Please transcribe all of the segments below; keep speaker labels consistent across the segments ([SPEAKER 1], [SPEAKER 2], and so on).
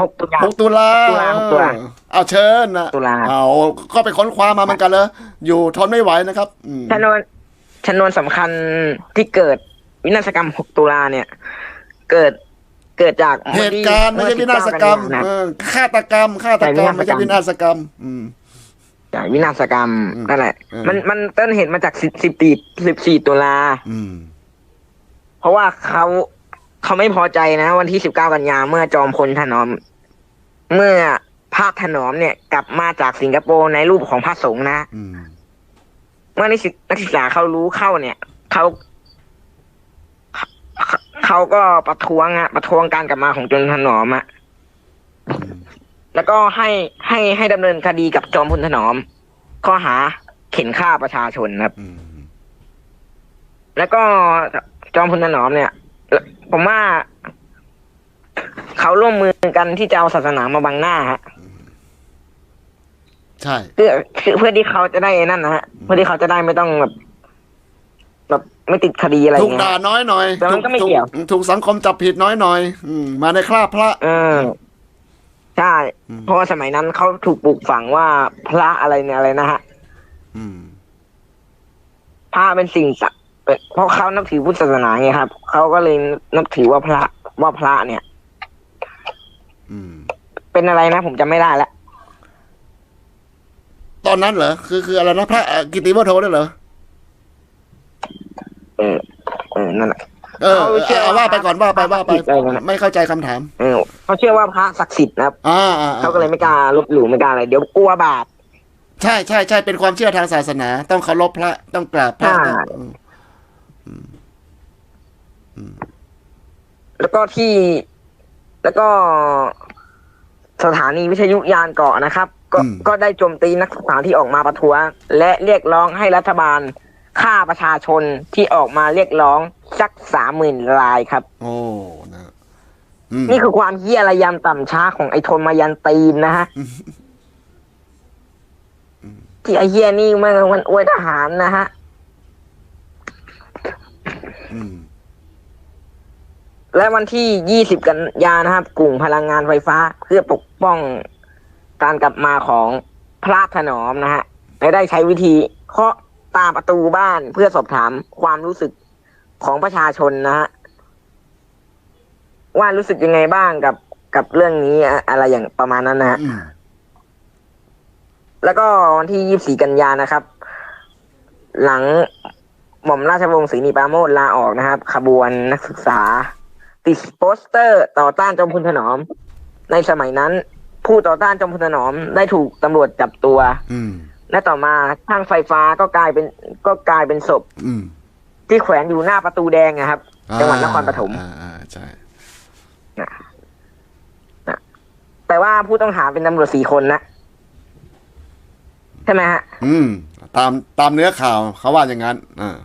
[SPEAKER 1] หกตุลา
[SPEAKER 2] หกตุลา
[SPEAKER 1] ตุลาหกตุลา
[SPEAKER 2] เออเอาเชิญนะ
[SPEAKER 1] ตุลา
[SPEAKER 2] เอาก็ไปค้นคว้ามาเหมือนกันเลยอยู่ทนไม่ไหวนะครับอืม
[SPEAKER 1] ชนวนชนวนสำคัญที่เกิดวินาศกรรม 6 ตุลาเนี่ย เกิดเกิดจาก
[SPEAKER 2] เหตุการณ์ไม่ใช่วินาศกรรม
[SPEAKER 1] นะ
[SPEAKER 2] เออฆาตกรรมฆาตกรรม
[SPEAKER 1] ใช่
[SPEAKER 2] ไม่ใช่
[SPEAKER 1] วิ
[SPEAKER 2] วิ
[SPEAKER 1] นา
[SPEAKER 2] นา
[SPEAKER 1] ศ
[SPEAKER 2] ศ
[SPEAKER 1] ก
[SPEAKER 2] ก
[SPEAKER 1] ร
[SPEAKER 2] ร
[SPEAKER 1] ร
[SPEAKER 2] ร
[SPEAKER 1] ม
[SPEAKER 2] มอืม
[SPEAKER 1] จากวินาศกรรม
[SPEAKER 2] อืม
[SPEAKER 1] นั่นแหละ
[SPEAKER 2] เออ
[SPEAKER 1] มันมันต้นเหตุมาจากสิสิบตีสิบสี่ตุลา
[SPEAKER 2] อืม
[SPEAKER 1] เพราะว่าเขา เขาไม่พอใจนะ วันที่สิบเก้ากันยาเมื่อจอมพลถนอม เมื่อพระถนอมเนี่ย กลับมาจากสิงคโปร์ในรูปของพระสงฆ์นะ
[SPEAKER 2] อืม
[SPEAKER 1] เมื่อนิสิตนักศึกษาเขารู้เข้าเนี่ยเขาเขาเขาก็ประท้วงอะประท้วงการกลับมาของจนถนอมอะ
[SPEAKER 2] อืม
[SPEAKER 1] แล้วก็ให้ให้ให้ดำเนินคดีกับจอมพลถนอม ข้อหาเข็นฆ่าประชาชนครับ
[SPEAKER 2] อืม
[SPEAKER 1] แล้วก็จอมพลถนอมเนี่ย ผมว่า เขาร่วมมือกันที่จะเอาศาสนามาบังหน้าฮะ
[SPEAKER 2] ใช่
[SPEAKER 1] เพื่อคือเพื่อที่เขาจะได้นั่นนะฮะเพื่อที่เขาจะได้ไม่ต้องแบบแบบไม่ติดคดีอะไร
[SPEAKER 2] ถูก
[SPEAKER 1] เงี้
[SPEAKER 2] ด่าย น้อยหน่อย
[SPEAKER 1] แต่มันก็ไม่
[SPEAKER 2] ถู
[SPEAKER 1] เกี่ยว
[SPEAKER 2] ถูกสังคมจับผิดน้อยหน่อยอืมมาในคราบพระ
[SPEAKER 1] เออใช่
[SPEAKER 2] อืม
[SPEAKER 1] เพราะว่าสมัยนั้นเขาถูกปลูกฝังว่าพระอะไรเนี่ยอะไรนะฮะ
[SPEAKER 2] อืม
[SPEAKER 1] พระเป็นสิ่งศักดิ์ เป็นเพราะเขานับถือพุทธศาสนาไงครับเขาก็เลยนับถือว่าพระว่าพระเนี่ย
[SPEAKER 2] อืม
[SPEAKER 1] เป็นอะไรนะผมจำไม่ได้แล้ว
[SPEAKER 2] ตอนนั้นเหรอคือคืออะไรนะพระเอ่อกิติวัฒโธด้วยเหรอ
[SPEAKER 1] เออเออนั่นแหละ
[SPEAKER 2] เออ
[SPEAKER 1] เขาเชื่อ
[SPEAKER 2] เอาว่าไปก่อนว่าไปว่าไป
[SPEAKER 1] อะไรนะ
[SPEAKER 2] ไม่เข้าใจคำถาม
[SPEAKER 1] เออเขาเชื่อว่าพระศักดิ์สิทธิ์นะครับ
[SPEAKER 2] อ่าอ่าอ่
[SPEAKER 1] เขาก็เลยไม่กล้าลบหลู่ไม่กล้าอะไรเดี๋ยวกลัวบาป
[SPEAKER 2] ใช่ใช่ใช่เป็นความเชื่อทางศาสนา ต้องเคารพพระต้องกราบพระ
[SPEAKER 1] ใช่
[SPEAKER 2] อืม
[SPEAKER 1] แล้วก็ที่ แล้วก็สถานีวิทยุยานเกาะนะครับ ก็ก็ได้โจมตีนักศึกษาที่ออกมาประท้วง และเรียกร้องให้รัฐบาลฆ่าประชาชนที่ออกมาเรียกร้องสักสามหมื่นรายครับ
[SPEAKER 2] โอ้นะอืม
[SPEAKER 1] นี่คือความเฮี้ยระยำต่ำช้าของไอ้โทนมายันตีนนะฮะที่ไอ้เฮี้ยนี่มันมันอวยทหารนะฮะ
[SPEAKER 2] อืม
[SPEAKER 1] และวันที่ 20 กันยานะครับ กลุ่มพลังงานไฟฟ้า เพื่อปกป้องการกลับมาของพระถนอมนะฮะและได้ใช้วิธีเคาะตามประตูบ้านเพื่อสอบถามความรู้สึกของประชาชนนะฮะว่ารู้สึกยังไงบ้างกับกับเรื่องนี้อะอะไรอย่างประมาณนั้นนะฮะ
[SPEAKER 2] อืม
[SPEAKER 1] แล้วก็วันที่ 24 กันยานะครับ หลัง หม่อมราชวงศ์ศรีนิปราโมดลาออกนะครับ ขบวนนักศึกษา ติดโปสเตอร์ต่อต้านจอมพลถนอม ในสมัยนั้น ผู้ต่อต้านจอมพลถนอมได้ถูกตำรวจจับตัว
[SPEAKER 2] อืม
[SPEAKER 1] และต่อมาช่างไฟฟ้าก็กลายเป็นก็กลายเป็นศพ
[SPEAKER 2] อืม
[SPEAKER 1] ที่แขวนอยู่หน้าประตูแดงนะครับ จังหวัดนครปฐม
[SPEAKER 2] อ่าอ่าใช่
[SPEAKER 1] แต่ว่าผู้ต้องหาเป็นตำรวจสี่คนนะใช่ไหมฮะ
[SPEAKER 2] อืม ตามตามเนื้อข่าวเขาว่าอย่างนั้น อ่า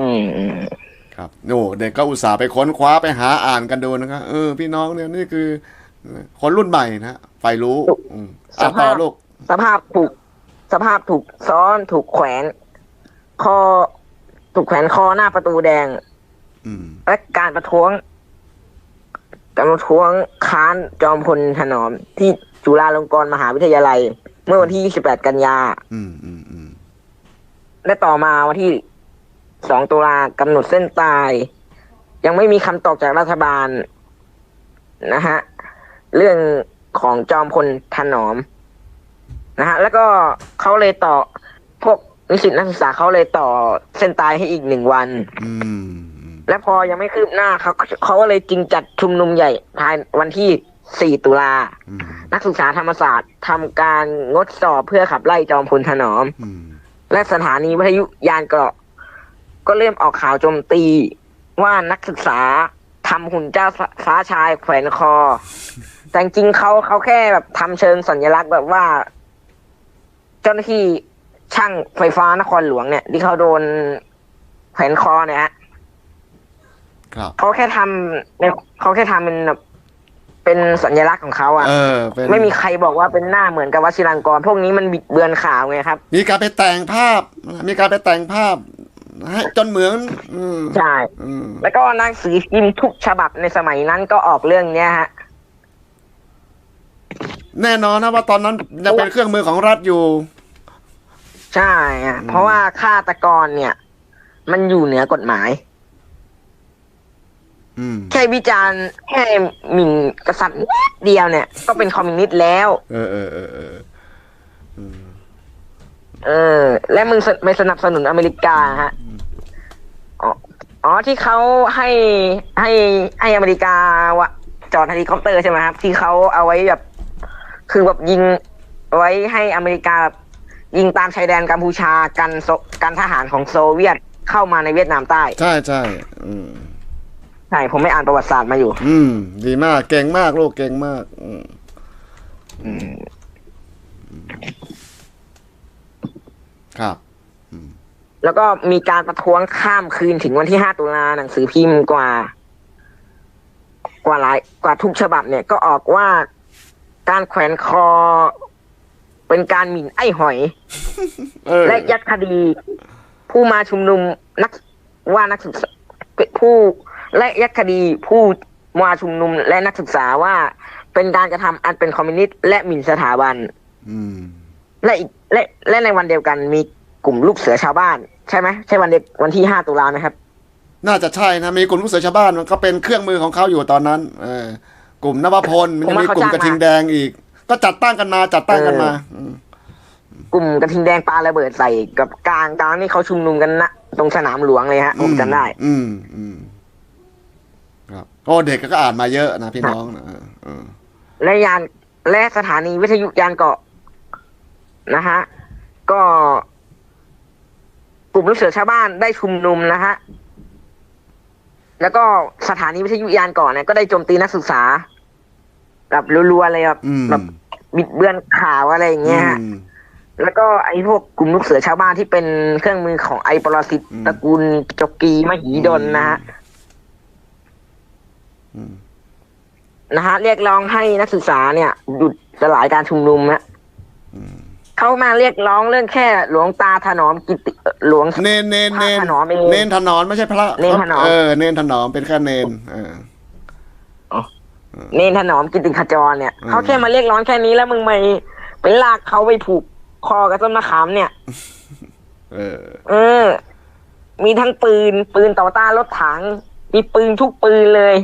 [SPEAKER 1] อืมอืม
[SPEAKER 2] ครับโอ้เด็กก็อุตส่าห์ไปค้นคว้าไปหาอ่านกันดูนะครับเออ พี่น้องเนี่ยนี่คือ คนรุ่นใหม่นะไฟรู้อืมอะต่อลูก
[SPEAKER 1] สภาพถูก สภาพถูกซ้อนถูกแขวน คอ ถูกแขวนคอหน้าประตูแดง
[SPEAKER 2] อืม
[SPEAKER 1] และการประท้วงการประท้วงค้านจอมพลถนอม ที่จุฬาลงกรณ์มหาวิทยาลัย เมื่อวันที่ 28 กันยา
[SPEAKER 2] อืมอืมอืม
[SPEAKER 1] และต่อมาวันที่ 2ตุลากำหนดเส้นตาย ยังไม่มีคำตอบจากรัฐบาลนะฮะเรื่องของจอมพลถนอมนะฮะแล้วก็เขาเลยต่อพวกนิสิตนักศึกษาเขาเลยต่อเส้นตายให้อีกหนึ่งวัน
[SPEAKER 2] อืมอืม
[SPEAKER 1] และพอยังไม่คืบหน้าเขาเขาก็เลยจึงจัดชุมนุมใหญ่ภายวันที่ 4 ตุลา
[SPEAKER 2] อืม
[SPEAKER 1] นักศึกษาธรรมศาสตร์ทำการงดสอบเพื่อขับไล่จอมพลถนอม
[SPEAKER 2] อืม
[SPEAKER 1] และสถานีวิทยุยานเกราะ ก็เริ่มออกข่าวโจมตีว่านักศึกษาทำหุ่นเจ้าฟ้าชายแขวนคอ แต่จริงๆเขาเขาแค่แบบทำเชิงสัญลักษณ์แบบว่า เจ้าหน้าที่ช่างไฟฟ้านครหลวงเนี่ย ที่เขาโดนแขวนคอเนี่ยฮะ
[SPEAKER 2] ครับ
[SPEAKER 1] เขาแค่ทำเนี่ยเขาแค่ทำเป็นแบบเป็นสัญลักษณ์ของเขาอะ
[SPEAKER 2] เออเป็น
[SPEAKER 1] ไม่มีใครบอกว่าเป็นหน้าเหมือนกับวชิรังกร พวกนี้มันบิดเบือนข่าวไงครับ
[SPEAKER 2] มีการไปแต่งภาพ มีการไปแต่งภาพ ให้จนเหมือนอืม
[SPEAKER 1] ใช่
[SPEAKER 2] อืม
[SPEAKER 1] แล้วก็หนังสือพิมพ์ทุกฉบับในสมัยนั้นก็ออกเรื่องเนี้ยฮะ
[SPEAKER 2] แน่นอนนะว่าตอนนั้นยังเป็นเครื่องมือของรัฐอยู่
[SPEAKER 1] ใช่อะเพราะว่าฆาตกรเนี่ย มันอยู่เหนือกฎหมาย
[SPEAKER 2] อืม
[SPEAKER 1] แค่วิจารณ์แค่หมิ่นกษัตริย์นิดเดียวเนี่ย ก็เป็นคอมมิวนิสต์แล้ว
[SPEAKER 2] เออเออเออเออ
[SPEAKER 1] เออ และมึงสไม่สนับสนุนอเมริกาฮะ อ๋ออ๋อที่เขาให้ให้ให้อเมริกาวะจอดเฮลิคอปเตอร์ใช่ไหมครับ ที่เขาเอาไว้แบบ คือแบบยิงไว้ให้อเมริกาแบบยิงตามชายแดนกัมพูชากันโซกันทหารของโซเวียตเข้ามาในเวียดนามใต้
[SPEAKER 2] ใช่ใช่อืม
[SPEAKER 1] ใช่ผมไม่อ่านประวัติศาสตร์มาอยู่
[SPEAKER 2] อืม ดีมาก เก่งมากลูกเก่งมาก อืมครับ
[SPEAKER 1] แล้วก็มีการประท้วงข้ามคืนถึงวันที่ 5 ตุลาหนังสือพิมพ์กว่า กว่าหลายกว่าทุกฉบับเนี่ยก็ออกว่าการแขวนคอ เป็นการหมิ่นไอ้หอย
[SPEAKER 2] เออ
[SPEAKER 1] และยัดคดี ผู้มาชุมนุมนักว่านักศึกษาผู้และยัดคดีผู้มาชุมนุมและนักศึกษาว่าเป็นการกระทำอันเป็นคอมมิวนิสต์และหมิ่นสถาบัน
[SPEAKER 2] อืม
[SPEAKER 1] และอีกและและในวันเดียวกันมี กลุ่มลูกเสือชาวบ้าน ใช่ไหมใช่วันเด็กวันที่ห้าตุลาไหมครับ
[SPEAKER 2] น่าจะใช่นะมีกลุ่มผู้เสือชาวบ้านมันก็เป็นเครื่องมือของเขาอยู่ตอนนั้น เออกลุ่มนวพลมัน
[SPEAKER 1] ผม
[SPEAKER 2] จะ
[SPEAKER 1] ว่า
[SPEAKER 2] มี
[SPEAKER 1] เขา
[SPEAKER 2] กลุ่ม
[SPEAKER 1] จ้าง
[SPEAKER 2] กระทิง
[SPEAKER 1] มา
[SPEAKER 2] แดงอีก ก็จัดตั้งกันมาจัดตั้งกันมาม
[SPEAKER 1] กลุ่มกระทิงแดงปาระเบิดใส่กับกลางกลางนี่เขาชุมนุมกันนะตรงสนามหลวงเลยฮะผมจำได้
[SPEAKER 2] อืมอืมครับโอ้เด็กก็อ่านมาเยอะนะพี่น้องนะเออเออ
[SPEAKER 1] และยานและสถานีวิทยุยานเกาะนะฮะก็ก ลุ่มลูกเสือชาวบ้านได้ชุมนุมนะฮะแล้วก็สถานีวิทยุยานเกาะเนี่ยก็ได้โจมตีนักศึกษา แบบรัวๆเลยแบบ
[SPEAKER 2] อืม
[SPEAKER 1] แบบบิดเบือนข่าวอะไรอย่างเงี้ยฮะ
[SPEAKER 2] อืม
[SPEAKER 1] แล้วก็ไอ้พวกกลุ่มลูกเสือชาวบ้านที่เป็นเครื่องมือของไอปรสิต
[SPEAKER 2] อืม
[SPEAKER 1] ตระกูลจกกีมหิดลนะฮะ
[SPEAKER 2] อืม
[SPEAKER 1] นะฮะเรียกร้องให้นักศึกษาเนี่ย หยุดสลายการชุมนุมฮะ เขามาเรียกร้องเรื่องแค่หลวงตาถนอมกิติเอ่อหลวง
[SPEAKER 2] เนนเนนเนน
[SPEAKER 1] พระถนอมเอง
[SPEAKER 2] เนนถนอมไม่ใช่พระ
[SPEAKER 1] เนนถนอม
[SPEAKER 2] เออเนนถนอมเป็นแค่เนนเออ
[SPEAKER 1] เนนถนอมกิติขจรเนี่ย
[SPEAKER 2] อืม
[SPEAKER 1] เขาแค่มาเรียกร้องแค่นี้แล้วมึงไปไปลากเขาไปผูกคอกับต้นมะขามเนี่ย
[SPEAKER 2] เออ
[SPEAKER 1] เออ มีทั้งปืน ปืนต่อต้านรถถัง มีปืนทุกปืนเลย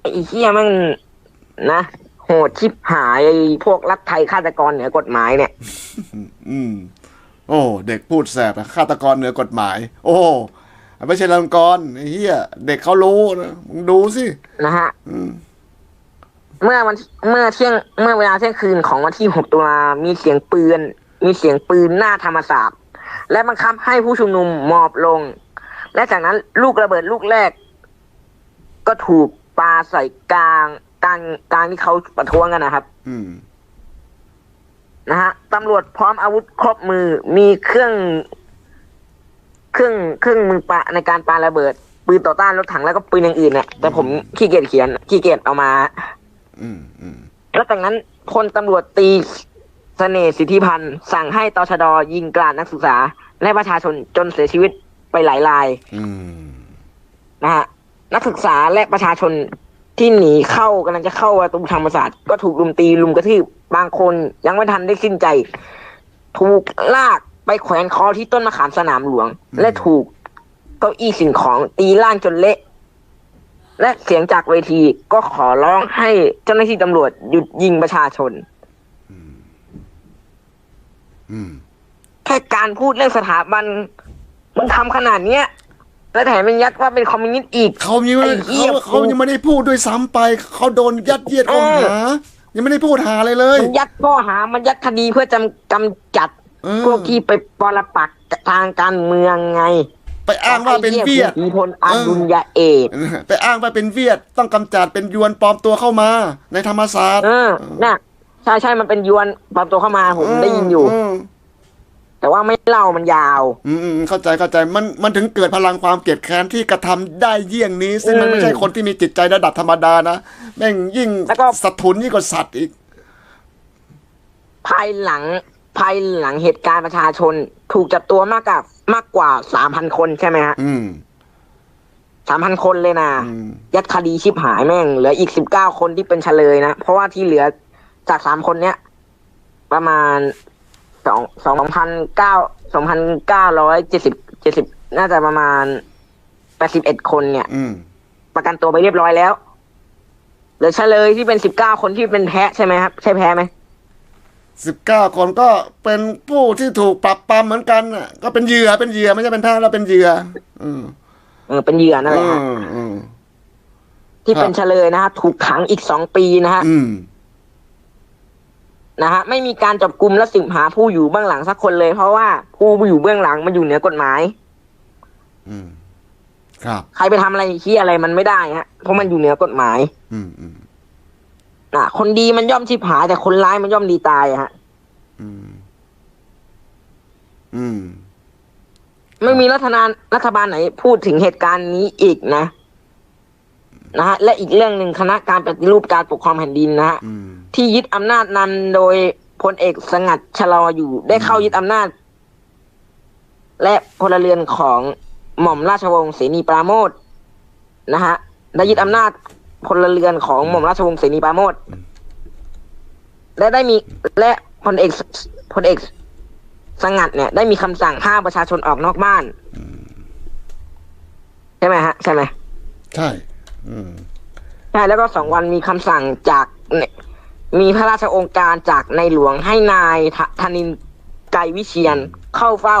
[SPEAKER 1] ไอ้เหี้ยมันนะโหดชิบหายไอ้พวกรัฐไทยฆาตกรเหนือกฎหมายเนี่ย
[SPEAKER 2] อืม โอ้ เด็กพูดแสบนะฆาตกรเหนือกฎหมาย โอ้ไม่ใช่ลังกรไอ้เหี้ยเด็กเขารู้นะมึงดูสิ
[SPEAKER 1] นะฮะ
[SPEAKER 2] อืม
[SPEAKER 1] เมื่อวันเมื่อเที่ยงเมื่อเวลาเที่ยงคืนของวันที่6ตุลามีเสียงปืน มีเสียงปืนหน้าธรรมศาสตร์และบังคับให้ผู้ชุมนุมหมอบลง และจากนั้นลูกระเบิดลูกแรก ก็ถูกปาใส่กลาง กลางกลางที่เขาประท้วงกันนะครับ
[SPEAKER 2] อืม
[SPEAKER 1] นะฮะตำรวจพร้อมอาวุธครบมือมีเครื่อง เครื่องเครื่องมือปะในการปาระเบิด ปืนต่อต้านรถถังแล้วก็ปืนอย่างอื่นเนี่ยแต่ผมขี้เกียจเขียนขี้เกียจเอามา
[SPEAKER 2] อืมอืม
[SPEAKER 1] แล้วจากนั้นพลตำรวจตีเสน่ห์สิทธิพันธ์สั่งให้ตชดยิงกราดนักศึกษา และประชาชนจนเสียชีวิตไปหลายราย
[SPEAKER 2] อืม
[SPEAKER 1] นะฮะนักศึกษาและประชาชน ที่หนีเข้ากำลังจะเข้าประตูธรรมศาสตร์ก็ถูกลุมตีลุมกระทืบบางคนยังไม่ทันได้สิ้นใจ ถูกลากไปแขวนคอที่ต้นมะขามสนามหลวง และถูกเก้าอี้สิ่งของตีล่างจนเละ และเสียงจากเวทีก็ขอร้องให้เจ้าหน้าที่ตำรวจหยุดยิงประชาชน
[SPEAKER 2] อืม
[SPEAKER 1] แค่การพูดเรื่องสถาบันมันทำขนาดเนี้ย แล้วแถมยังยัดว่าเป็นคอมมิวนิสต์อีก
[SPEAKER 2] เขายังไม่
[SPEAKER 1] ไอ้เหี้
[SPEAKER 2] เขา
[SPEAKER 1] ย
[SPEAKER 2] เขายังไม่ได้พูดด้วยซ้ำไป เขาโดนยัดเยียดข้อหา ยังไม่ได้พูดหาอะไรเลย
[SPEAKER 1] มันยัดข้อหา มันยัดคดีเพื่อจำกำจัด
[SPEAKER 2] เออ
[SPEAKER 1] พวกที่ไปปรปักษ์ทางการเมืองไง
[SPEAKER 2] ไปอ้างว่าเป็นเวียด
[SPEAKER 1] ไอ้หี้คุณพลอดุลยเอก
[SPEAKER 2] ไปอ้างว่าเป็นเวียด ต้องกำจัดเป็นยวนปลอมตัวเข้ามา ในธรรมศาสตร์
[SPEAKER 1] เออ น่ะ ใช่ใช่มันเป็นยวนปลอมตัวเข้ามาผมได้ยินอยู่
[SPEAKER 2] ม
[SPEAKER 1] แต่ว่าไม่เล่ามันยาว
[SPEAKER 2] อืมอืมเข้าใจเข้าใจมันมันถึงเกิดพลังความเกลียดแค้นที่กระทำได้เยี่ยงนี้ ซึ่งมัน
[SPEAKER 1] อืม
[SPEAKER 2] ไม่ใช่คนที่มีจิตใจระดับธรรมดานะแม่งยิ่ง
[SPEAKER 1] แล้วก็
[SPEAKER 2] สะทุนยิ่งกว่าสัตว์อีก
[SPEAKER 1] ภายหลังภายหลังเหตุการณ์ประชาชน ถูกจับตัวมากกว่ามากกว่าสามพันคนใช่ไหมฮะ
[SPEAKER 2] อืม
[SPEAKER 1] สามพันคนเลยนะ
[SPEAKER 2] อืม
[SPEAKER 1] ยัดคดีชิบหายแม่งเหลืออีกสิบเก้าคนที่เป็นเฉลยนะ เพราะว่าที่เหลือจากสามคนเนี้ยประมาณส องสองพันเก้าสองพันเก้าร้อยเจ็ดสิบเจ็ดสิบน่าจะประมาณแปดสิบเอ็ดคนเนี่ย
[SPEAKER 2] อืม
[SPEAKER 1] ประกันตัวไปเรียบร้อยแล้วเหลือเฉลยที่เป็นสิบเก้าคนที่เป็นแพ้ใช่ไหมครับ ใช่แพ้ไหม
[SPEAKER 2] สิบเก้าคนก็เป็นผู้ที่ถูกปรับปรำเหมือนกันน่ะ ก็เป็นเหยื่อเป็นเหยื่อไม่ใช่เป็นแพ้แล้วเป็นเหยื่อ อืม
[SPEAKER 1] เออเป็นเหยื่อนั่นแหละ
[SPEAKER 2] อื
[SPEAKER 1] ฮะ
[SPEAKER 2] มอืม
[SPEAKER 1] ที่เป็น
[SPEAKER 2] ครับ
[SPEAKER 1] เฉลยนะฮะถูกขังอีกสองปีนะฮะ
[SPEAKER 2] อืม
[SPEAKER 1] นะฮะไม่มีการจับกลุ่มและสืบหาผู้อยู่เบื้องหลังสักคนเลย เพราะว่าผู้อยู่เบื้องหลังมันอยู่เหนือกฎหมาย
[SPEAKER 2] อืม ครับ
[SPEAKER 1] ใครไปทำอะไรที่อะไรมันไม่ได้ฮะเพราะมันอยู่เหนือกฎหมาย
[SPEAKER 2] อืมอืม
[SPEAKER 1] นะคนดีมันย่อมชิบหายแต่คนร้ายมันย่อมดีตายอะฮะ
[SPEAKER 2] อืม อืม
[SPEAKER 1] ไม่มีรัฐบาลรัฐบาลไหนพูดถึงเหตุการณ์นี้อีกนะ นะฮะและอีกเรื่องหนึ่งคณะการปฏิรูปการปกครองแผ่นดินนะฮะ
[SPEAKER 2] อืม
[SPEAKER 1] ที่ยึดอำนาจนำโดยพลเอกสงัดชะลออยู่ได้เข้ายึดอำนาจ และพลเรือนของหม่อมราชวงศ์เสนีปราโมทนะฮะได้ยึดอำนาจพลเรือนของหม่อมราชวงศ์เสนีปราโมทและได้มีและพลเอกพลเอกสงัดเนี่ยได้มีคำสั่งห้ามประชาชนออกนอกบ้าน ใช่ไหมฮะ ใช่ไหม
[SPEAKER 2] ใช่อืม
[SPEAKER 1] ใช่แล้วก็สองวันมีคำสั่งจากมีพระราชองค์การจากในหลวงให้นายธธนินไกรวิเชียนเข้าเฝ้า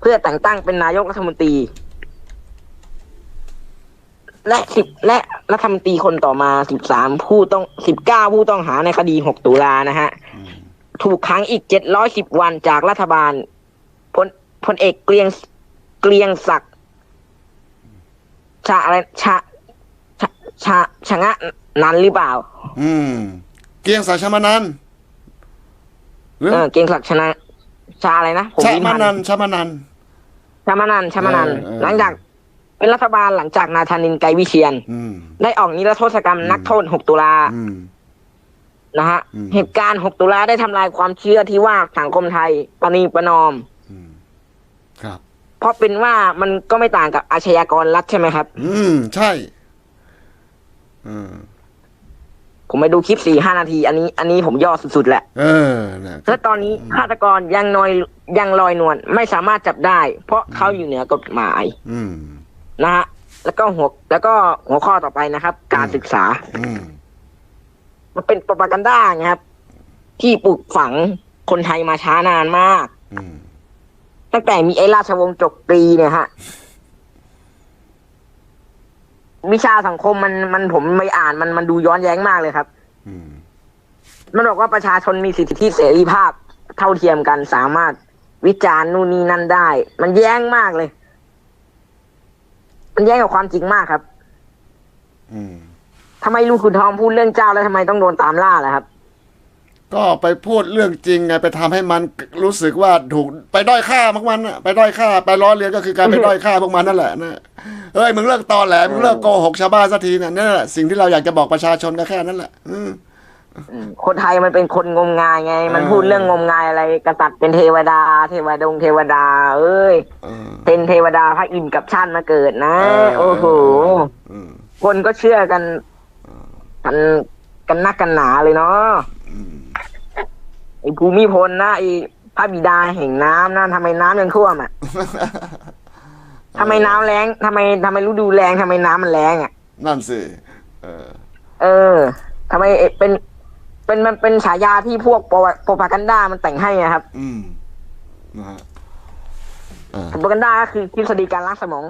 [SPEAKER 1] เพื่อแต่งตั้งเป็นนายกรัฐมนตรี และสิบและรัฐมนตรีคนต่อมาสิบสามผู้ต้องสิบเก้าผู้ต้องหาในคดีหกตุลานะฮะ ถูกขังอีกเจ็ดร้อยสิบวันจากรัฐบาลพลพลเอกเกรียงเกรียงศักดิ์ชาอะไรชา ชาชาชะงะนั้นหรือเปล่า
[SPEAKER 2] อืม เกียงสายชามานันหรือ
[SPEAKER 1] เออเกรียงศักดิ์ชนะ ชาอะไรนะผม
[SPEAKER 2] ชา
[SPEAKER 1] วิ
[SPEAKER 2] มา
[SPEAKER 1] พัน
[SPEAKER 2] นัน
[SPEAKER 1] ธ์
[SPEAKER 2] ชามานัน
[SPEAKER 1] ชามานันชามานัน
[SPEAKER 2] เออเออ
[SPEAKER 1] หลังจาก เป็นรัฐบาลหลังจากนายธนินทร์ไกรวิเชียน
[SPEAKER 2] อืม
[SPEAKER 1] ได้ออกนิรโทษกรรมนักโทษหกตุลา
[SPEAKER 2] อืม
[SPEAKER 1] นะฮะ
[SPEAKER 2] อืม
[SPEAKER 1] เหตุการณ์หกตุลาได้ทำลายความเชื่อที่ว่าสังคมไทยปณีประนอม
[SPEAKER 2] อืมครับ
[SPEAKER 1] เพราะเป็นว่ามันก็ไม่ต่างกับอาชญากรรัฐใช่ไหมครับ
[SPEAKER 2] อืม ใช่อืม
[SPEAKER 1] ผมไปดูคลิปสี่ห้านาที อันนี้ อันนี้ผมย่อสุดๆแหละ
[SPEAKER 2] เออนะ
[SPEAKER 1] และตอนนี้ฆาตกรยังนอยยังลอยนวลไม่สามารถจับได้ เพราะเขาอยู่เหนือกฎหมาย
[SPEAKER 2] อืม
[SPEAKER 1] นะฮะแล้วก็หัวแล้วก็หัวข้อต่อไปนะครับ การศึกษา
[SPEAKER 2] อืม
[SPEAKER 1] มันเป็นปรปกันด้าไงครับ ที่ปลูกฝังคนไทยมาช้านานมาก
[SPEAKER 2] อืม
[SPEAKER 1] ตั้งแต่มีไอ้ราชวงศ์จกตรีเนี่ยฮะ วิชาสังคมมันมันผมไม่อ่านมันมันดูย้อนแย้งมากเลยครับ
[SPEAKER 2] อืม
[SPEAKER 1] มันบอกว่าประชาชนมีสิทธิเสรีภาพเท่าเทียมกันสามารถวิจารณ์นู่นนี่นั่นได้ มันแย้งมากเลย มันแย้งกับความจริงมากครับ
[SPEAKER 2] อืม
[SPEAKER 1] ทำไมลุงขุนทองพูดเรื่องเจ้าแล้วทำไมต้องโดนตามล่าล่ะครับ
[SPEAKER 2] ก็ไปพูดเรื่องจริงไงไปทำให้มันรู้สึกว่าถูกไปด้อยค่าพวกมันน่ะไปด้อยค่า ไปล้อเลียนก็คือการไปด้อยค่าพวกมันนั่นแหละนะเอ้ยมึงเลิกตอแหลมึงเลิกโกหกชาวบ้านสักทีน่ะนั่นแหละสิ่งที่เราอยากจะบอกประชาชนก็แค่นั้นแหละอืม
[SPEAKER 1] คนไทยมันเป็นคนงมงายไง มัน
[SPEAKER 2] เออ
[SPEAKER 1] พูดเรื่องงมงายอะไรกษัตริย์เป็นเทวดา เทวดงเทวดา เอ้ย
[SPEAKER 2] เออ
[SPEAKER 1] เป็นเทวดาพระอินทร์กับชาติมาเกิดนะ
[SPEAKER 2] เออ
[SPEAKER 1] โอ้โห
[SPEAKER 2] อืม
[SPEAKER 1] คนก็เชื่อกันกันกันนักกันหนาเลยเนาะ
[SPEAKER 2] อืม
[SPEAKER 1] ไอ้ภูมิพลนะไอ้พระบิดาแห่งน้ำนะทำไมน้ำยังท่วมอะทำไมน้ำแรงทำไมทำไมฤดูแรงทำไมน้ำมันแรงอะ
[SPEAKER 2] นั่นสิ เออ
[SPEAKER 1] เออทำไมเอ่อเป็น เป็นมันเป็นฉายาที่พวกโปรโปรพากันด้ามันแต่งให้อะครับ
[SPEAKER 2] อืมนะฮะอ่า
[SPEAKER 1] โปรพากันด้าก็คือทฤษฎีการล้างสมอง